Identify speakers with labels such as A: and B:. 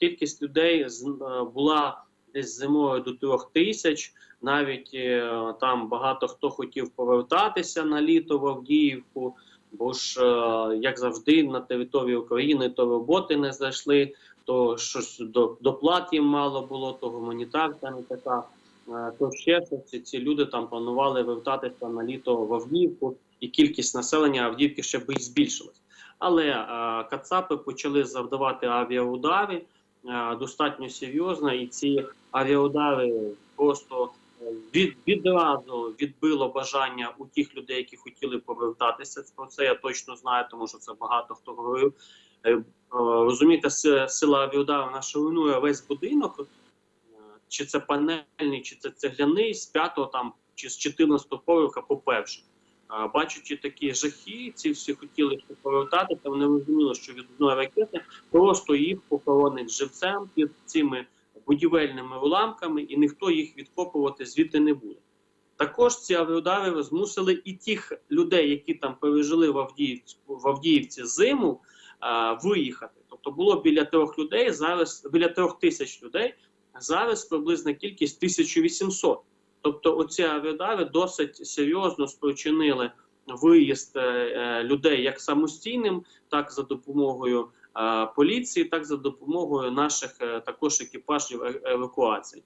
A: кількість людей е, була десь зимою до трьох тисяч. Навіть е, там багато хто хотів повертатися на літо в Авдіївку, бо ж, е, як завжди, на території України то роботи не знайшли, то щось до, доплат їм мало було, то гуманітарка не така. То ще щось. Ці- люди там планували вертатися на літо в Авдіївку, і кількість населення Авдіївки ще би й збільшилась. Але е, Кацапи почали завдавати авіаудари достатньо серйозно, і ці авіаудари просто е, від, відразу відбило бажання у тих людей, які хотіли повертатися. Про це я точно знаю, тому що це багато хто говорив. Е, е, Розумієте, сила авіаудару вона руйнує весь будинок, е, чи це панельний, чи це цегляний, з п'ятого там чи з 14 поверха, по-перше. А, Бачачи такі жахи, ці всі хотіли ще повертатися, вони розуміли, що від ракети просто їх похоронить живцем під цими будівельними уламками, і ніхто їх відкопувати звідти не буде. Також ці авіаудари змусили і тих людей, які там пережили в Авдіївці, в Авдіївці зиму, виїхати. Тобто було біля трьох людей, зараз біля трьох тисяч людей, зараз приблизна кількість 1800. Тобто, оці авіадари досить серйозно спричинили виїзд е, людей як самостійним, так за допомогою е, поліції, так за допомогою наших е, також екіпажів евакуації.